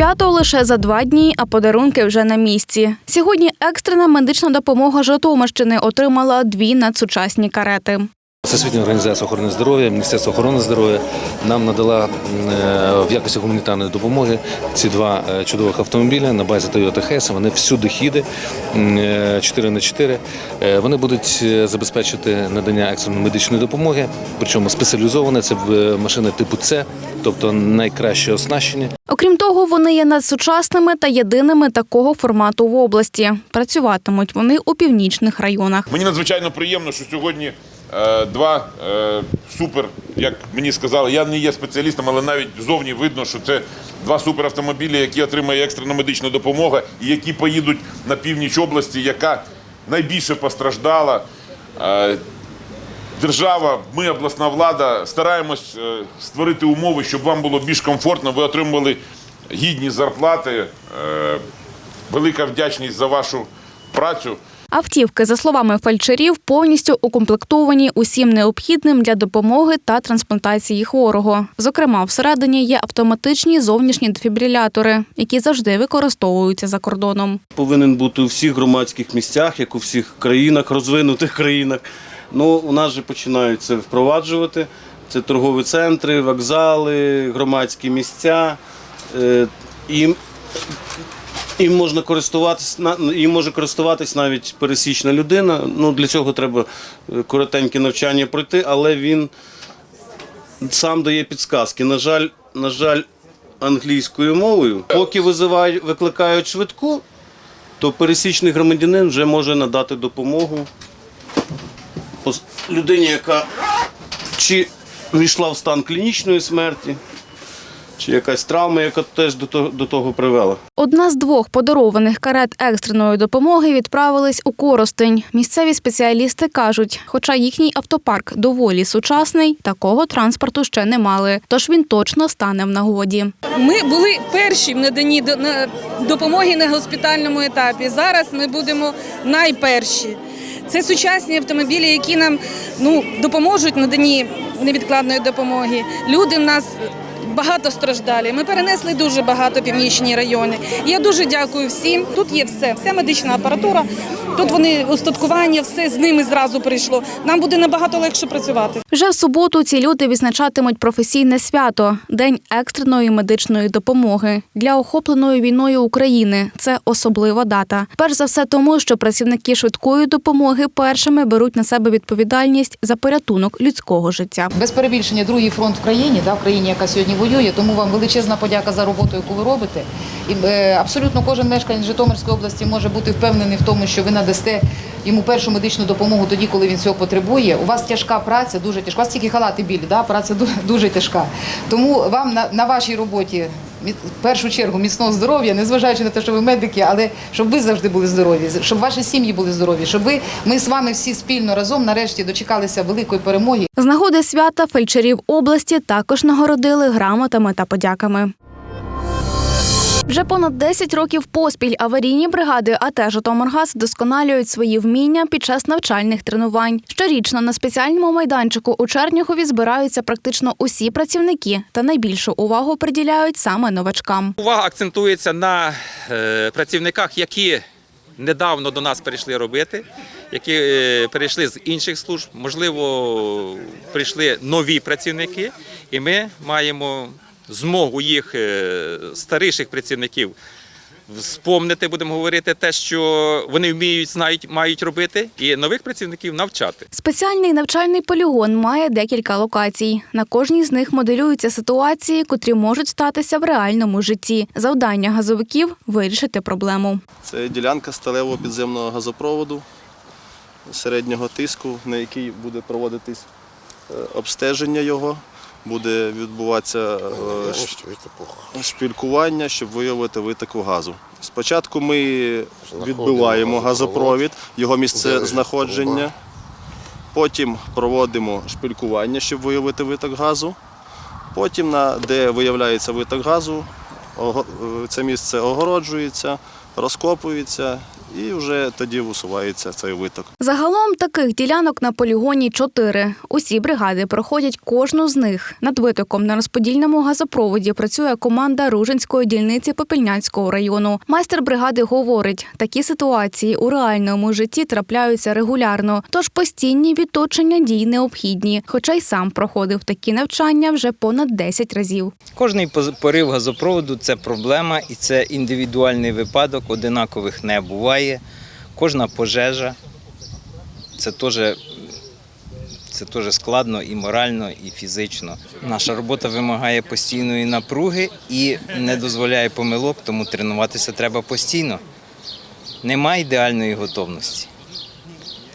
Свято лише за два дні, а подарунки вже на місці. Сьогодні екстрена медична допомога Житомирщини отримала дві надсучасні карети. Всесвітня організація охорони здоров'я, Міністерство охорони здоров'я нам надала е, в якості гуманітарної допомоги ці два е, чудових автомобіля на базі Toyota Hess. Вони всюди хіди 4 на 4 Вони будуть е, забезпечити надання екстреної медичної допомоги, причому спеціалізоване це е, машини типу С, тобто найкраще оснащені. Окрім того, вони є надсучасними та єдиними такого формату в області. Працюватимуть вони у північних районах. Мені надзвичайно приємно, що сьогодні е, два е, супер, як мені сказали, я не є спеціалістом, але навіть зовні видно, що це два суперавтомобілі, які отримає екстрена медична допомога і які поїдуть на північ області, яка найбільше постраждала. Е, Держава, ми, обласна влада, стараємось е, створити умови, щоб вам було більш комфортно, ви отримували гідні зарплати. Е, Велика вдячність за вашу працю. Автівки, за словами фельдшерів, повністю укомплектовані усім необхідним для допомоги та трансплантації хворого. Зокрема, всередині є автоматичні зовнішні дефібрилятори, які завжди використовуються за кордоном. повинен бути у всіх громадських місцях, як у всіх країнах, розвинутих країнах. Ну, у нас же починають це впроваджувати. Це торгові центри, вокзали, громадські місця. Е, І їм можна користуватись їм може користуватись навіть пересічна людина. Ну, для цього треба е, коротеньке навчання пройти, але він сам дає підсказки. На жаль, на жаль, англійською мовою. Поки визивають, викликають швидку, то пересічний громадянин вже може надати допомогу людині, яка чи війшла в стан клінічної смерті, чи якась травма, яка теж до того, до того привела. Одна з двох подарованих карет екстреної допомоги відправились у Коростень. Місцеві спеціалісти кажуть, хоча їхній автопарк доволі сучасний, такого транспорту ще не мали, тож він точно стане в нагоді. Ми були перші в наданні до- допомоги на госпітальному етапі. Зараз ми будемо найперші. Це сучасні автомобілі, які нам ну, допоможуть в наданні невідкладної допомоги. Люди в нас багато страждалі. Ми перенесли дуже багато північні райони. Я дуже дякую всім. Тут є все, вся медична апаратура. Тут вони устаткування, все з ними зразу прийшло. Нам буде набагато легше працювати. Вже в суботу ці люди відзначатимуть професійне свято День екстреної медичної допомоги для охопленої війною України. Це особлива дата. Перш за все, тому що працівники швидкої допомоги першими беруть на себе відповідальність за порятунок людського життя. Без перебільшення другий фронт в країні, да, в країні, яка сьогодні воює. Тому вам величезна подяка за роботу, яку ви робите. І е, абсолютно кожен мешканець Житомирської області може бути впевнений в тому, що ви надасте йому першу медичну допомогу тоді, коли він цього потребує. У вас тяжка праця, дуже тяжка. У вас тільки халати білі, да? праця дуже, тяжка. Тому вам на, на вашій роботі. В першу чергу міцного здоров'я, незважаючи на те, що ви медики, але щоб ви завжди були здорові, щоб ваші сім'ї були здорові, щоб ви ми з вами всі спільно разом нарешті дочекалися великої перемоги. З нагоди свята фельдшерів області також нагородили грамотами та подяками. Вже понад 10 років поспіль аварійні бригади АТ «Житомиргаз» вдосконалюють свої вміння під час навчальних тренувань. Щорічно на спеціальному майданчику у Чернігові збираються практично усі працівники та найбільшу увагу приділяють саме новачкам. Увага акцентується на е, працівниках, які недавно до нас перейшли робити, які е, перейшли з інших служб, можливо, прийшли нові працівники, і ми маємо змогу їх е, старіших працівників вспомнити, будемо говорити, те, що вони вміють, знають, мають робити, і нових працівників навчати. Спеціальний навчальний полігон має декілька локацій. На кожній з них моделюються ситуації, котрі можуть статися в реальному житті. Завдання газовиків вирішити проблему. Це ділянка сталевого підземного газопроводу середнього тиску, на якій буде проводитись е, обстеження його, буде відбуватися е, шпількування, щоб виявити витоку газу. Спочатку ми відбиваємо газопровід, його місце знаходження. Потім проводимо шпилькування, щоб виявити виток газу. Потім, де виявляється виток газу, е, це місце огороджується, розкопується і вже тоді усувається цей виток. Загалом таких ділянок на полігоні чотири. Усі бригади проходять кожну з них. Над витоком на розподільному газопроводі працює команда Ружинської дільниці Попільнянського району. Майстер бригади говорить, такі ситуації у реальному житті трапляються регулярно, тож постійні відточення дій необхідні. Хоча й сам проходив такі навчання вже понад 10 разів. Кожний порив газопроводу це проблема і це індивідуальний випадок, одинакових не буває. Кожна пожежа це теж, це теж складно і морально, і фізично. Наша робота вимагає постійної напруги і не дозволяє помилок, тому тренуватися треба постійно. Нема ідеальної готовності.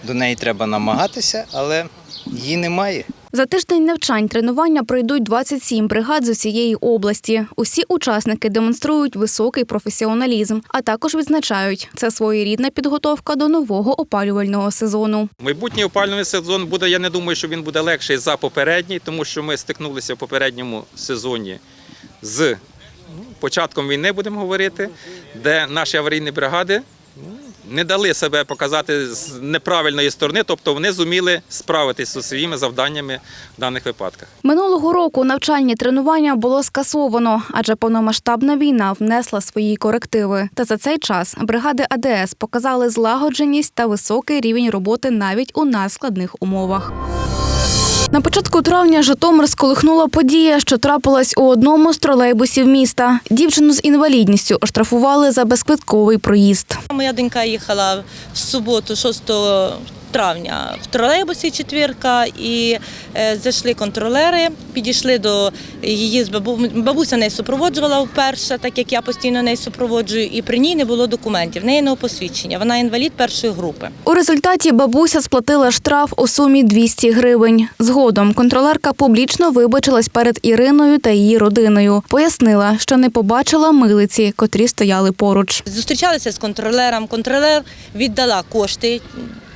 До неї треба намагатися, але її немає. За тиждень навчань тренування пройдуть 27 бригад з усієї області. Усі учасники демонструють високий професіоналізм, а також відзначають, це своєрідна підготовка до нового опалювального сезону. Майбутній опалювальний сезон буде, я не думаю, що він буде легший за попередній, тому що ми стикнулися в попередньому сезоні з ну, початком війни, будемо говорити, де наші аварійні бригади не дали себе показати з неправильної сторони, тобто вони зуміли справитися зі своїми завданнями в даних випадках. Минулого року навчальні тренування було скасовано, адже повномасштабна війна внесла свої корективи. Та за цей час бригади АДС показали злагодженість та високий рівень роботи навіть у надскладних умовах. На початку травня Житомир сколихнула подія, що трапилась у одному з тролейбусів міста. Дівчину з інвалідністю оштрафували за безквитковий проїзд. Моя донька їхала в суботу, 6 травня, в тролейбусі четвірка, і е, зайшли контролери, підійшли до її з бабу... бабуся неї супроводжувала вперше, так як я постійно неї супроводжую, і при ній не було документів, в неї не посвідчення. Вона інвалід першої групи. У результаті бабуся сплатила штраф у сумі 200 гривень. Згодом контролерка публічно вибачилась перед Іриною та її родиною. Пояснила, що не побачила милиці, котрі стояли поруч. Зустрічалися з контролером. Контролер віддала кошти,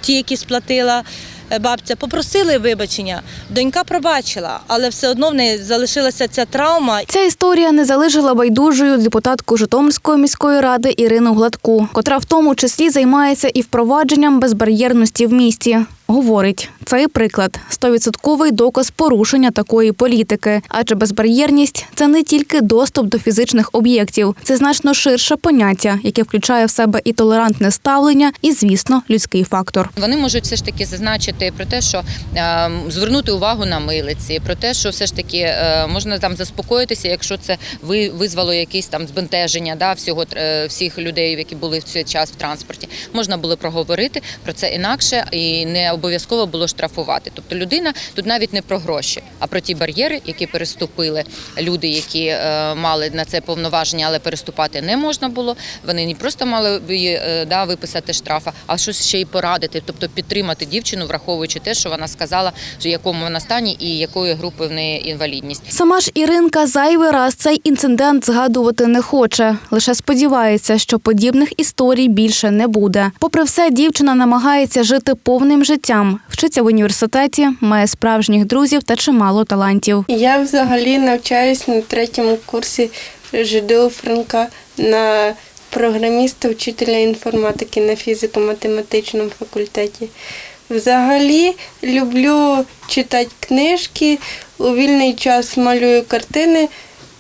ті, які сплатила е, бабця. Попросили вибачення. Донька пробачила, але все одно в неї залишилася ця травма. Ця історія не залишила байдужою депутатку Житомирської міської ради Ірину Гладку, котра в тому числі займається і впровадженням безбар'єрності в місті. Говорить, цей приклад стовідсотковий доказ порушення такої політики, адже безбар'єрність це не тільки доступ до фізичних об'єктів, це значно ширше поняття, яке включає в себе і толерантне ставлення, і, звісно, людський фактор. Вони можуть все ж таки зазначити про те, що е, звернути увагу на милиці, про те, що все ж таки е, можна там заспокоїтися, якщо це ви визвало якісь там збентеження да, всього е, всіх людей, які були в цей час в транспорті. Можна було проговорити про це інакше і не обов'язково було штрафувати. Тобто людина тут навіть не про гроші, а про ті бар'єри, які переступили люди, які е, мали на це повноваження, але переступати не можна було. Вони не просто мали е, да, виписати штрафа, а щось ще й порадити, тобто підтримати дівчину, враховуючи те, що вона сказала, в якому вона стані і якої групи в неї інвалідність. Сама ж Іринка зайвий раз цей інцидент згадувати не хоче. Лише сподівається, що подібних історій більше не буде. Попри все, дівчина намагається жити повним життям, вчиться в університеті, має справжніх друзів та чимало талантів. Я взагалі навчаюсь на третьому курсі ЖДУ Франка на програміста, вчителя інформатики на фізико-математичному факультеті. Взагалі люблю читати книжки, у вільний час малюю картини,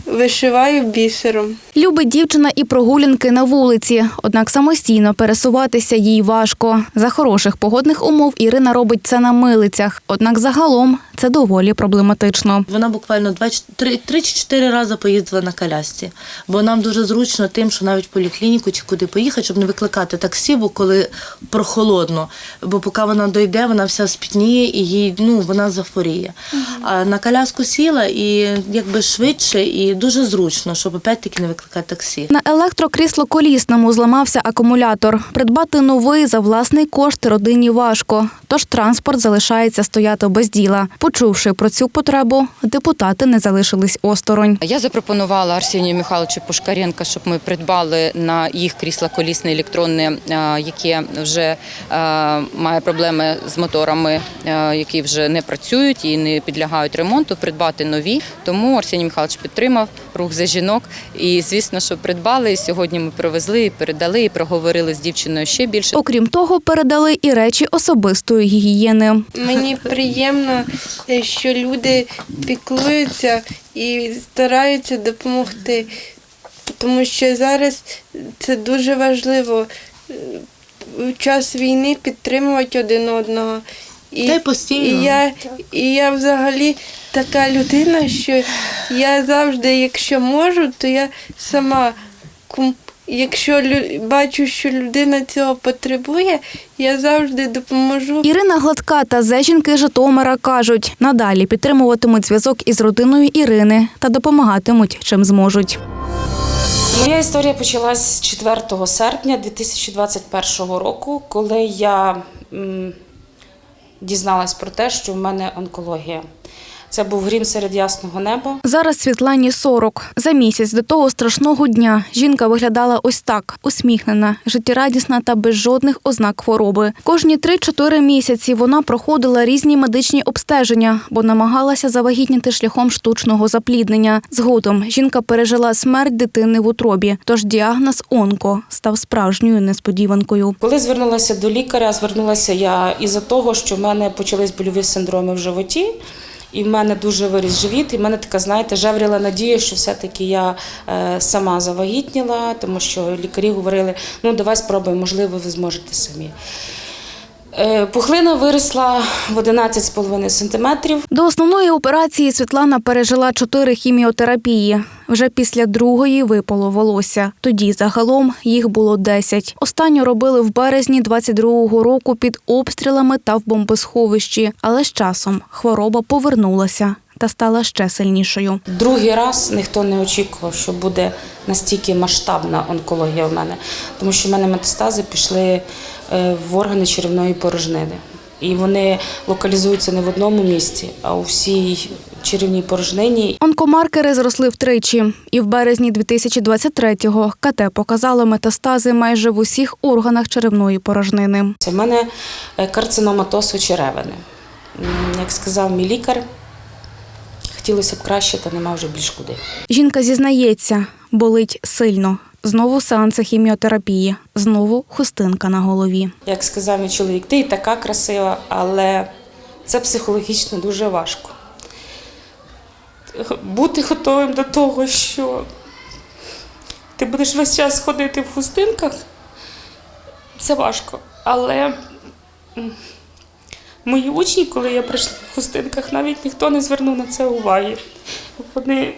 вишиваю бісером. Любить дівчина і прогулянки на вулиці, однак самостійно пересуватися їй важко. За хороших погодних умов Ірина робить це на милицях, однак загалом це доволі проблематично. Вона буквально 3 чи 4 рази поїздила на колясці, бо нам дуже зручно тим, що навіть в поліклініку чи куди поїхати, щоб не викликати таксі, бо коли прохолодно. Бо поки вона дойде, вона вся спітніє і їй ну вона захворіє. А на коляску сіла і якби швидше і дуже зручно, щоб опять-таки не викликати таксі. На електрокрісло колісному зламався акумулятор. Придбати новий за власний кошт родині важко, тож транспорт залишається стояти без діла. Почувши про цю потребу, депутати не залишились осторонь. Я запропонувала Арсенію Михайловичу Пушкаренка, щоб ми придбали на їх крісло колісне електронне, е, яке вже е, має проблеми з моторами, е, які вже не працюють і не підлягають ремонту. Придбати нові. Тому Арсеній Михайлович підтримав. підтримав рух за жінок. І звісно, що придбали. І сьогодні ми привезли і передали, і проговорили з дівчиною ще більше. Окрім того, передали і речі особистої гігієни. Мені приємно, що люди піклуються і стараються допомогти, тому що зараз це дуже важливо е, в час війни підтримувати один одного. І, Та й постійно. І я, і я взагалі така людина, що я завжди, якщо можу, то я сама. Якщо бачу, що людина цього потребує, я завжди допоможу. Ірина Гладка та зежінки Житомира кажуть, надалі підтримуватимуть зв'язок із родиною Ірини та допомагатимуть чим зможуть. Моя історія почалась 4 серпня 2021 року, коли я дізналась про те, що в мене онкологія. Це був грім серед ясного неба. Зараз Світлані 40. За місяць до того страшного дня жінка виглядала ось так: усміхнена, життєрадісна та без жодних ознак хвороби. Кожні 3-4 місяці вона проходила різні медичні обстеження, бо намагалася завагітніти шляхом штучного запліднення. Згодом жінка пережила смерть дитини в утробі, тож діагноз онко став справжньою несподіванкою. Коли звернулася до лікаря, звернулася я із-за того, що в мене почались больові синдроми в животі. І в мене дуже виріс живіт, і в мене така, знаєте, жевріла надія, що все-таки я е, сама завагітніла, тому що лікарі говорили, ну давай спробуй, можливо, ви зможете самі. Е, пухлина виросла в 11,5 сантиметрів. До основної операції Світлана пережила чотири хіміотерапії. Вже після другої випало волосся. Тоді загалом їх було 10. Останню робили в березні 22-го року під обстрілами та в бомбосховищі. Але з часом хвороба повернулася та стала ще сильнішою. Другий раз ніхто не очікував, що буде настільки масштабна онкологія в мене, тому що в мене метастази пішли е, в органи черевної порожнини. І вони локалізуються не в одному місці, а у всій черевній порожнині. Онкомаркери зросли втричі, і в березні 2023-го КТ показало метастази майже в усіх органах черевної порожнини. Це в мене е, карциноматоз черевини. Як сказав мій лікар, хотілося б краще, та нема вже більш куди. Жінка зізнається, болить сильно. Знову сеанси хіміотерапії, знову хустинка на голові. Як сказав мій чоловік, ти і така красива, але це психологічно дуже важко. Бути готовим до того, що ти будеш весь час ходити в хустинках, це важко. Але мої учні, коли я прийшла в хустинках, навіть ніхто не звернув на це уваги. Вони,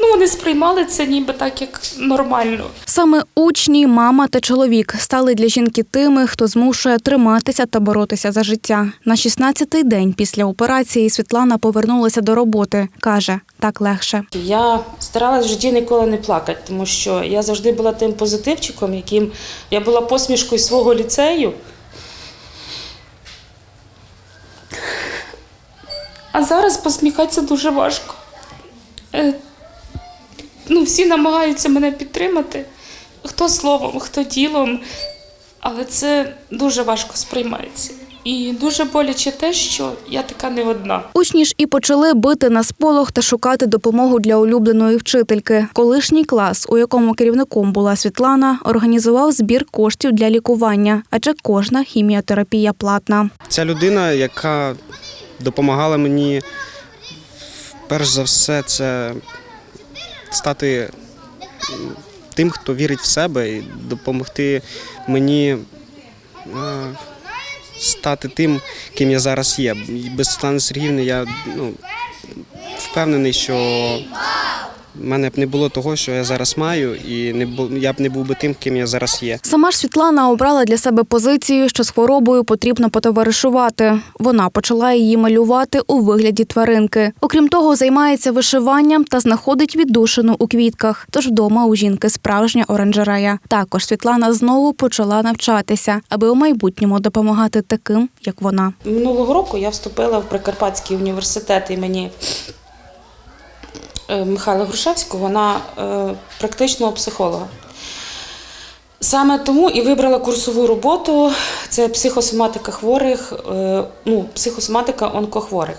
ну, вони сприймали це ніби так, як нормально. Саме учні, мама та чоловік стали для жінки тими, хто змушує триматися та боротися за життя. На 16-й день після операції Світлана повернулася до роботи. каже, так легше. Я старалась в житті ніколи не плакати, тому що я завжди була тим позитивчиком, яким я була посмішкою свого ліцею. А зараз посміхатися дуже важко. Е, Ну, всі намагаються мене підтримати, хто словом, хто ділом, але це дуже важко сприймається. І дуже боляче те, що я така не одна. Учні ж і почали бити на сполох та шукати допомогу для улюбленої вчительки. Колишній клас, у якому керівником була Світлана, організував збір коштів для лікування, адже кожна хіміотерапія платна. Ця людина, яка допомагала мені, перш за все, це стати тим, хто вірить в себе, і допомогти мені е, стати тим, ким я зараз є. Без Світлани Сергіївни я ну, впевнений, що в мене б не було того, що я зараз маю, і не бу- я б не був би тим, ким я зараз є. Сама ж Світлана обрала для себе позицію, що з хворобою потрібно потоваришувати. Вона почала її малювати у вигляді тваринки. Окрім того, займається вишиванням та знаходить віддушину у квітках. Тож вдома у жінки справжня оранжерея. Також Світлана знову почала навчатися, аби у майбутньому допомагати таким, як вона. Минулого року я вступила в Прикарпатський університет імені Михайла Грушевського на е, практичного психолога. Саме тому і вибрала курсову роботу це психосоматика хворих, е, ну, психосоматика онкохворих.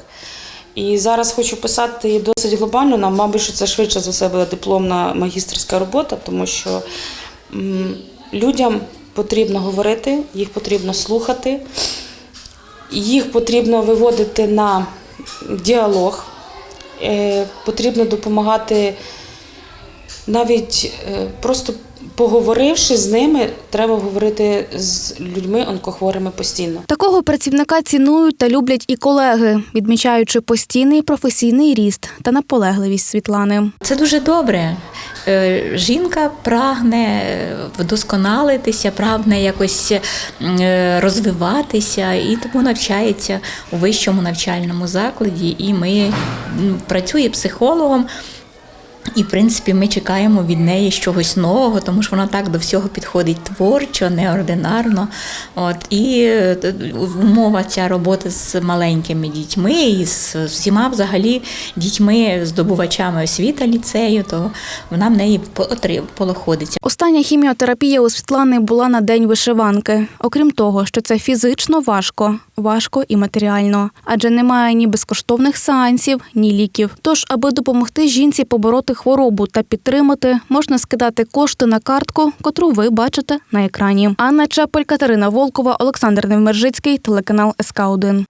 І зараз хочу писати її досить глобально. Нам, мабуть, що це швидше за все буде дипломна магістерська робота, тому що людям потрібно говорити, їх потрібно слухати, їх потрібно виводити на діалог, е, потрібно допомагати навіть е, просто поговоривши з ними, треба говорити з людьми онкохворими постійно. Такого працівника цінують та люблять і колеги, відмічаючи постійний професійний ріст та наполегливість Світлани. Це дуже добре. Е, Жінка прагне вдосконалитися, прагне якось е, розвиватися і тому навчається у вищому навчальному закладі. І ми працює психологом. І, в принципі, ми чекаємо від неї чогось нового, тому що вона так до всього підходить творчо, неординарно. От і е, умова ця робота з маленькими дітьми і з всіма взагалі дітьми, здобувачами освіти ліцею, то вона в неї полоходиться. Остання хіміотерапія у Світлани була на день вишиванки. Окрім того, що це фізично важко, важко і матеріально, адже немає ні безкоштовних сеансів, ні ліків. Тож, аби допомогти жінці побороти хворобу та підтримати, можна скидати кошти на картку, котру ви бачите на екрані. Анна Чепель, Катерина Волкова, Олександр Невмержицький, телеканал СК 1